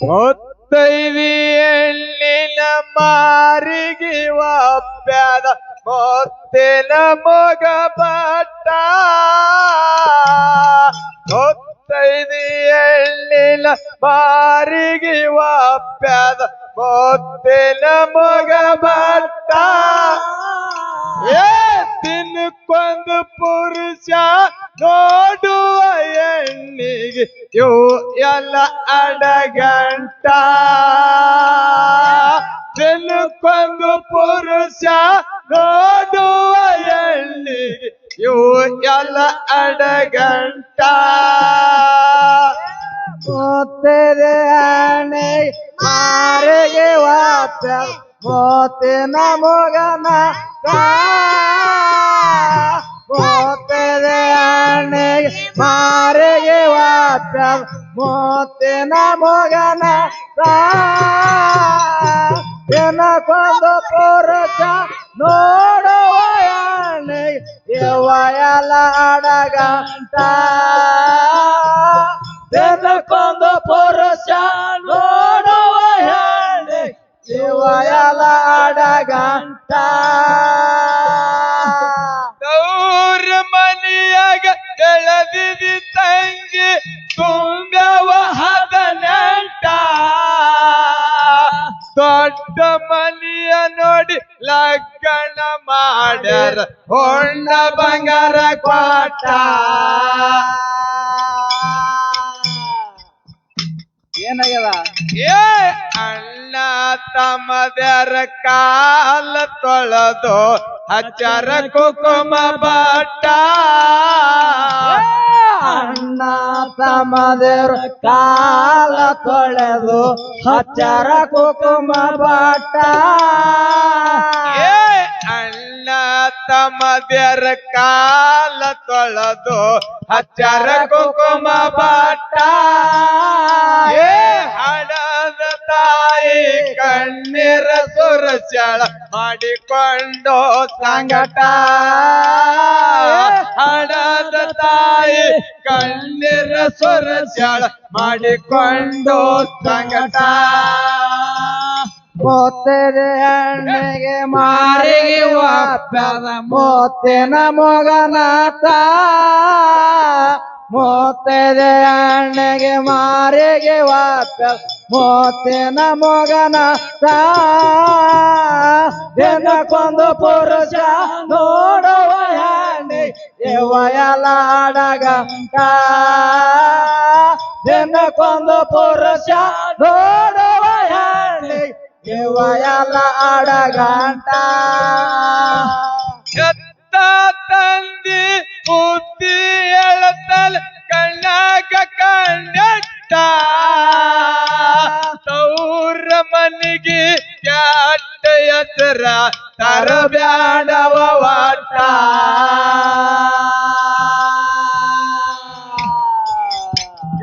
ಮುತ್ತೈದಿ ಎಳ್ಳಿನ ಮಾರಿಗೆ ವಾಪ್ಯಾದ ಮೊತ್ತಿನ ಮೊಗ ಪಟ್ಟ. ಮೊತ್ತೈದಿಯಲ್ಲಿನ ಮಾರಿಗೆ ವಾಪ್ಯಾದ ಮೊತ್ತಿನ ಮೊಗ ಬಟ್ಟ ಏ, ತಿನ್ಕೊಂದು ಪುರುಷ ನೋಡುವ ಎಣ್ಣಿಗೆ ಯೋ ಎಲ್ಲ ಅಡಗಂಟ. ತಿನ್ಕೊಂದು ಪುರುಷ ನೋಡುವ ಎಣ್ಣಿಗೆ ಯೋ ಎಲ್ಲ ಅಡಗಂಟ. ಮೋತೆರೆ ಅಣೆ ಮಾರಿಗೆ ವಾತ ಮೋತಿನ ಮೊಗನ ಮೋತೆರೆ ಅಣೆ ವಾಪ್ಯ ಮೋತಿನ ಮೊಗನ ಏನ ಕೊಂದು ಪುರುಷ ನೋಡುವ ದೇವಯಲ ಅಡಗಂತ ಕೊಂದು ಪುರುಷ ನೋಡುವ ದೇವಯಲ ಅಡಗಂಟ ದೊಡ್ಡ ಮನಿಯ ನೋಡಿ ಲಗ್ನ ಮಾಡ್ಯಾರ ಹೊಣ್ಣ ಬಂಗಾರ ಕೊಟ್ಟ ಏನಾಗ್ಯದ? ಏ ಅಣ್ಣ ತಮ್ಮದರ ಕಾಲ ತೊಳೆದು ಹಚ್ಚರ ಕುಕುಮ ಬಟ್ಟ ಅಣ್ಣ ತಮ್ಮದೇವ್ರ ಕಾಲ ತೊಳೆದು ಹಚ್ಚರ ಕುಕುಮ ಬಟ್ಟ ಏ ಅಣ್ಣ ತಮ್ಮದರ ಕಾಲ ತೊಳೆದು ಹಚ್ಚರ ಕುಕುಮ ಬಟ್ಟ ಏ ಹಣದ ತಾಯಿ ಕಣ್ಣೀರ ಸುರಚಳ ಮಾಡಿಕೊಂಡು ಸಂಗಟ. ಹಣದ ತಾಯಿ ಕಣ್ಣೀರ ಸುರಚಳ ಮಾಡಿಕೊಂಡು ಸಂಗಟ. ಮೋತೆದೆ ಹಣ್ಣಿಗೆ ಮಾರಿಗೆ ವಾಪ್ಯದ ಮೋತಿನ ಮೊಗನಾಥ ಮೋತೆದೆ ಹಣ್ಣಿಗೆ ಮಾರಿಗೆ ವಾಪ್ಯ ಮೋತಿನ ಮೊಗನಾಥ ಕೊಂದು ಪುರುಷ ನೋಡುವ ಇವಯಲಾಡಗಂಟ ದಿನಕ್ಕೊಂದು ಪುರುಷ ನೋಡುವ ಹಣ್ಣಿ ಇವಯಲ ಅಡಗಂಟ ಎತ್ತ ತಂದಿ ಬುದ್ಧಿ ಎಳತಲ್, ಕಣ್ಣಾಗ ತೌರ ಮನಿಗೆ ಕ್ಯಾಟ ತರ ತರಬ್ಯಾಡವ ವಾಟ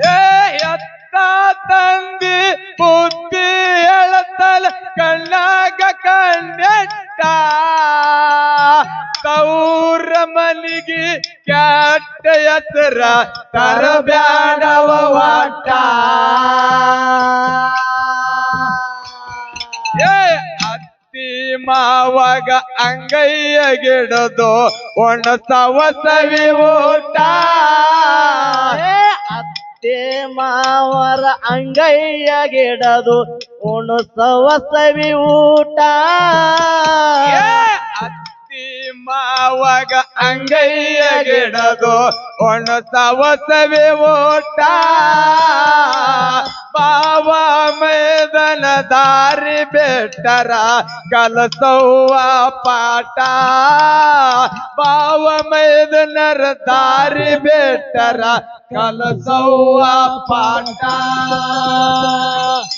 ಏ ಎತ್ತ ತಂದಿ ಬುದ್ಧಿ ಎಳತಲ ಕಣ್ಣಾಗ ಕಣ್ಣೆಟ್ಟ ತೌರ ಮನಿಗೆ ಕ್ಯಾಟ ಎತ್ತರ ತರಬ್ಯಾಡವ ಮಾವಾಗ ಅಂಗೈಯ ಗಿಡದು ಒಣ ಸವಿ ಊಟ. ಅತ್ತೆ ಮಾವರ ಅಂಗೈಯ ಗಿಡದು ಒಣ ಸವಿ ಊಟ. ಅತ್ತಿ ಮಾವಾಗ ಅಂಗೈಯ ಗಿಡದು ಒಣ ಸವಿ ಊಟ. ಮೇದನ ದಾರಿ ಬೆಟ್ಟರ ಕಲಸವ್ವ ಪಾಠ. ಬಾವ ಮೇದನರ ದಾರಿ ಬೆಟ್ಟರ ಕಲಸವ್ವ ಪಾಠ.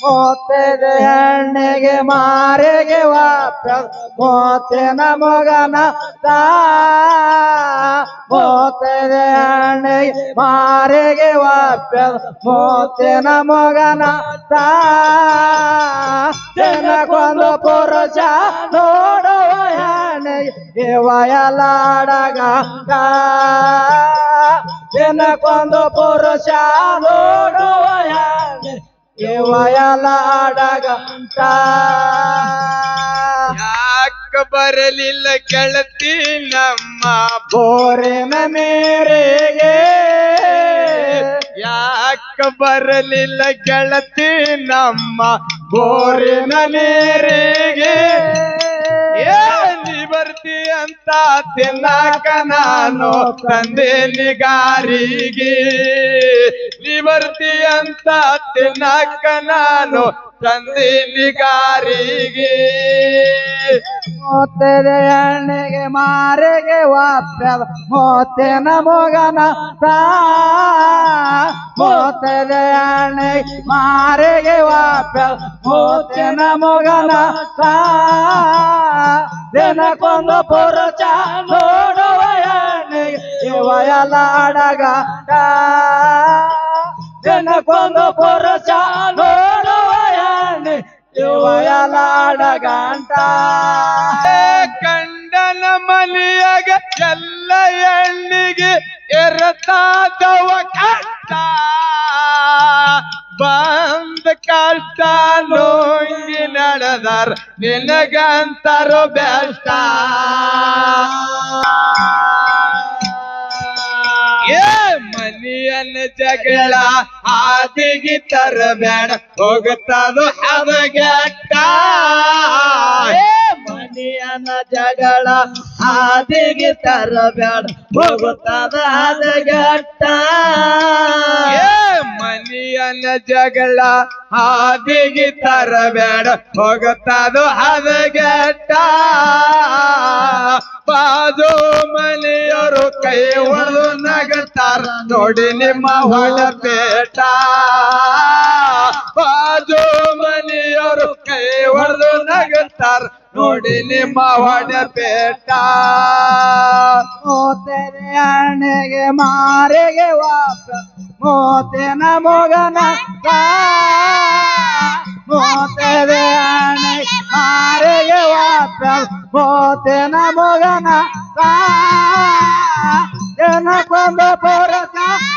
ಮೋತೆದೆ ಹೆಣ್ಣಿಗೆ ಮಾರಿಗೆ ವಾಪ್ಯ ಮೋತೆ ಮೊಗನ ತಾ ಮೋತೆದೆ ಹೆಣ್ಣಿಗೆ ಮಾರಿಗೆ ವಾಪ್ಯದ ಮೋತಿನ ಮಗನ ತಾ. ಜನಕ್ಕೊಂದು ಪುರುಷ ನೋಡುವ ಹೆಣ್ಣಿಗೆ ವಯಲಾಡಗ ದಿನಕ್ಕೊಂದು ಪುರುಷ ನೋಡುವ ಹೆಣ್ಣಿಗೆ ಇವಯಲಾಡಗಂಟ ಬರಲಿಲ್ಲ ಕೆಳತಿ ನಮ್ಮ ಬೋರಿನ ಮೇರೆಗೆ. ಯಾಕ ಬರಲಿಲ್ಲ ಗೆಳತಿ ನಮ್ಮ ಬೋರಿನ ನೀರಿಗೆ ನೀ ಅಂತ ತಿನ್ನಾಕ ನಾನು ತಂದೆ ನಿಗಾರಿಗೆ ನಿವರ್ತಿ ಅಂತ ತಿನ್ನಾಕ ನಾನು ತಂದೆ ನಿಗಾರಿಗೆ ಮೋತೆದ ಎಣ್ಣೆಗೆ ಮಾರೆಗೆ ವಾಪ್ಯದ ಮೋತೆನ ಮೊಗನ ತಾ ಎಣ್ಣೆ ಮಾರೆಗೆ ವಾಪ್ಯದ ಮೋತೆನ ಮೊಗನ ದಿನಕ್ಕೊಂದು ಪುರುಷ ನೋಡುವ ಎಣ್ಣೆಗೆ ಇವಯಲಾಡಗಾಟ ದಿನಕ್ಕೊಂದು ಪೊರಚಾ ನೋಡುವ ಎಣ್ಣೆ ಇವಯಲಾಡಗಂಟ ಏ ಕಂಡನ ಮನೆಯಾಗ ಎಲ್ಲ ಎಣ್ಣಿಗೆ ಎರತಾದವ ಕಷ್ಟ ಬಂದ ಕಷ್ಟ ನೋಂಗಿ ನಡೆದಾರ ನಿನಗಂತಾರೋ ಬೆಷ್ಟ. ಏ ಮನಿಯನ್ನ ಜಗಳ ಹಾದಿಗೆ ತರಬೇಡ ಹೋಗುತ್ತದು ಹದಗೆಟ್ಟ. ಏ ಮನಿಯನ ಜಗಳ ಹಾದಿಗೆ ತರಬೇಡ ಹೋಗುತ್ತದ ಹದಗಟ್ಟ ಏ ಮನಿಯನ್ನ ಜಗಳ ಹಾದಿಗೆ ತರಬೇಡ ಹೋಗುತ್ತದ ಹದಗೆಟ್ಟ ಬಾಜು ಮನೆಯವರು ಕೈ ಹೊಡೆದು ನಗತಾರ. ನೋಡಿ ನಿಮ್ಮ ಹೊಡಪೇಟ ಬಾಜು ಮನೆಯವರು ಕೈ ಹೊಡೆದು ನಗತಾರ. ನೋಡಿ ನಿಮ್ಮ ಹೊಡಪೇಟ ಮೋತೆನೆ ಅಣ್ಣೆಗೆ ಮಾರೆಗೆ ವಾಪ ಮೋತೆನ ಮೊಗನ ತಾ ಮೋತೆದೆ ಅಣ್ಣೆ ಮಾರೆಗೆ ವಾಪ ಮೋತೆನ ಮೊಗನ ತಾ ಜನಕೊಂದು ಪುರಸ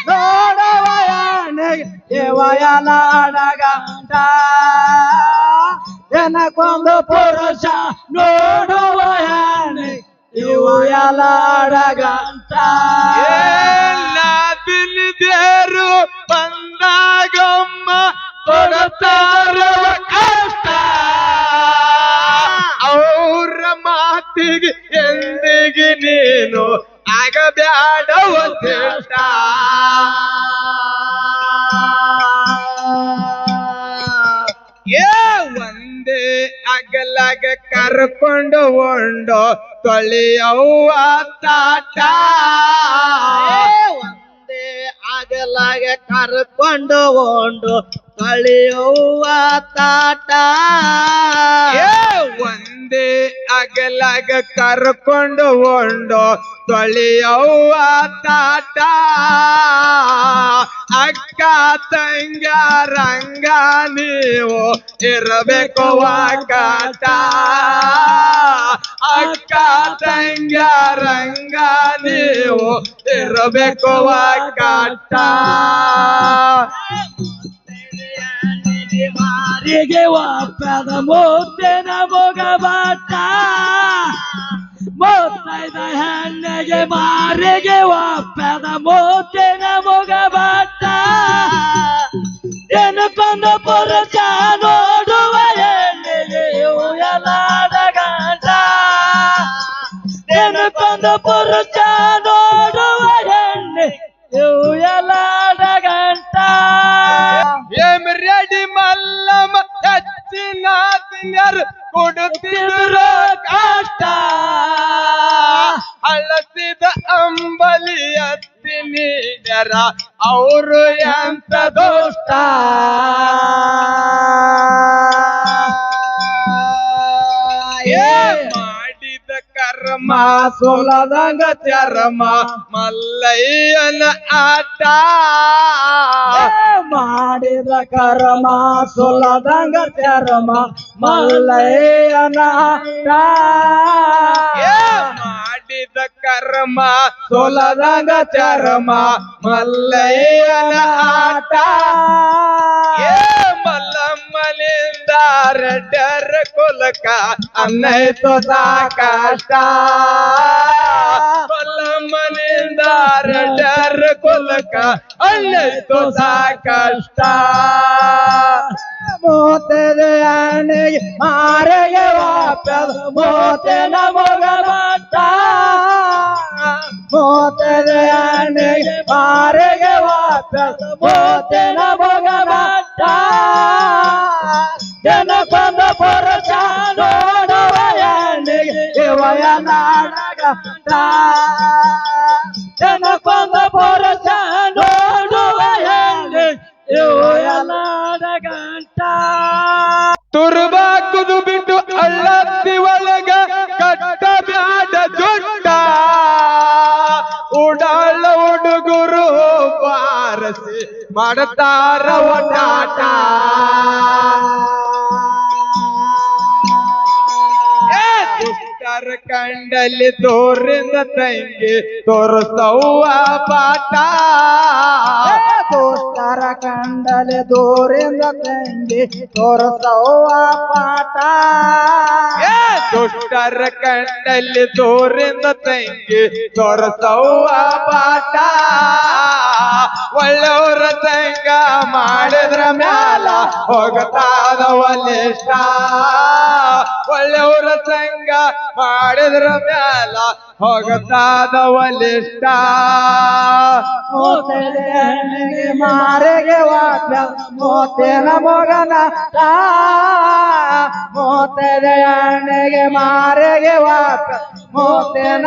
ನೋಡುವ ಅಣ್ಣೆಗೆ ದೇವಯಲಾಡಗಂಟ la raganta. Yeah. ಅಗಲಾಗ ಕರ್ಕೊಂಡು ಉಂಡು ತೊಳೆಯವ್ವ ತಾಟ ಆಗಲಾಗ ಕರ್ಕೊಂಡು ಓಂಡು ಕಳಿಯುವ ತಾಟ. ಒಂದೇ ಅಗಲಾಗ ಕರ್ಕೊಂಡು ಉಂಡು ತೊಳೆಯವ್ವ ತಾಟ. ಅಕ್ಕ, ತಂಗ, ರಂಗ, ನೀವು ಇರಬೇಕು ವಾಕಾಟ ಅಕ್ಕ ತಂಗ ರಂಗ ನೀವು ಇರಬೇಕು ವಾಕಾಟ ಮಾರಿಗೆ ವಾಪದ ಮೋತೆನ ಮೊಗ ಬಾಟ ಮೋತೈದ ಹೆಣ್ಣಿಗೆ ಮಾರಿಗೆ ವಾಪದ ಮೋತೆನ ಏನಕ್ಕೊಂದು ಪುರುಷ ನೋಡುವ ಹೆಣ್ಣೆ ಉಯಲಾಡ ಗಂಟ ಏಮ್ ರೆಡಿ ಮಲ್ಲಮ್ಮ ಹೆಚ್ಚಿನ ತಿಂಗರು ಕೊಡುತ್ತಿದ್ರು ಕಷ್ಟ ಅಳಸಿದ ಅಂಬಲಿ ಎತ್ತಿ ನೀಡ್ಯಾರ ಅವರು ಎಂತ ದೋಷ್ಟ சொல்லாதாங்க தரமா மல்லையன ஆட்டா. மாடித கரமா சொல்லாதாங்க தரமா மல்லையன ஆட்டா. மாடித கரமா சொல்லாதாங்க சரமா மல்லையன ஆட்டா. ஏ மல்லம்மலிந்தார டர கொலக்கா அன்னை தோதா காஷ்டா மல்லம்மலிந்தார டர கொலக்கா அன்னை தோதா காஷ்டா மோத்தத அன்னை மாரைய வாப்பது மோத்தன மொகமாட்டா. ಮೋತದ ಆನೆಗೆ ಮಾರೆಗೆ ವಾಪಸ್ ಮೋತನ ಮಟ್ಟ ಜನಪದ ಜನಪದ ಪುರುಷ ನೋಡುವ ಆನೆಗೆ ಇವಯ ನಾಡಗಂಟ ತುರ್ಬಾಕುದು ಮಾಡ್ತಾರ ಒಡಾಟ ದುಷ್ಟರ ಕಂಡಲ್ಲಿ ತೋರಿಂದ ತಂಗಿ ತೋರಿಸವ್ವ ಪಾಠ. ದೋಸ್ತರ ಕಂಡಲೆ ದೂರಿಂದ ತಂಗಿ ತೋರಿಸವ್ವ ಪಾಠ. ದುಷ್ಟರ ಕಂಡಲ್ಲಿ ತೋರಿಂದ ತಂಗಿ ತೋರಿಸವ್ವ ಪಾಠ. ಒಳ್ಳೆಯವರ ತಂಗ ಮಾಡಿದ್ರ ಮ್ಯಾಲ ಹೋಗತಾದ ಒಲಿಷ್ಟ ಒಳ್ಳೆಯವ್ರ ತಂಗ ಮಾಡಿದ್ರ ಮ್ಯಾಲ ಹೋಗತಾದ ಒಲಿಷ್ಟ ಮಾರೆಗೆ ವಾಪ ಮೋತೆನ ಮೊಗನ ಮೋತೆಗೆ ಹಣ್ಣಿಗೆ ಮಾರೆಗೆ ವಾಪ ಮೋತೆನ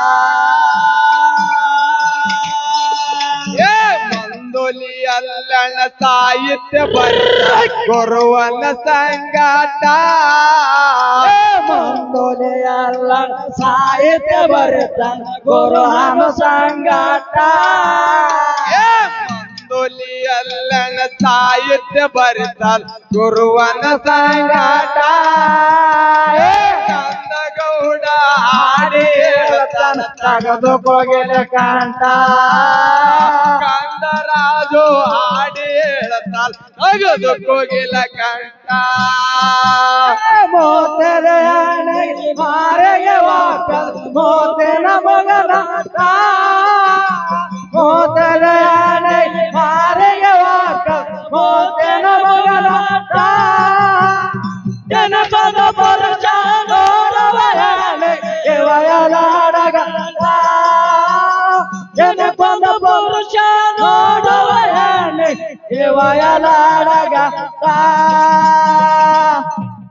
ಅಲ್ಲಣ ಸಾಹಿತ್ಯ ಬರ್ತ ಗುರುವನ ಸಂಗಾಟ ಮಂದೋಲೆಯಲ್ಲ ಸಾಹಿತ್ಯ ಬರುತ್ತಾನ ಗುರುವನ ಸಂಗಾಟ ಏ ಮಂದೋಲಿ ಅಲ್ಲಣ ಸಾಹಿತ್ಯ ಬರಿತಾಲ್ ಗುರುವನ ಸಂಗಾಟ ಕಂದಗೌಡ ಹಾಡಿ ಹೇಳ್ತಾನ. ತಗದು ಕೋಗಿಲ ಕಾಂಟ ಕಂದರಾಜು ಹಾಡಿ ಹೇಳ್ತಾಲ್ ನಗದು ಕೋಗಿಲ ಕಂಠ ಮೋತೆದ ಯಾನೆಗೆ ಮಾರೆಗೆ ವಾಪಸ್ ಮೋತೆನ ಮಗನ ಮೋತೆದ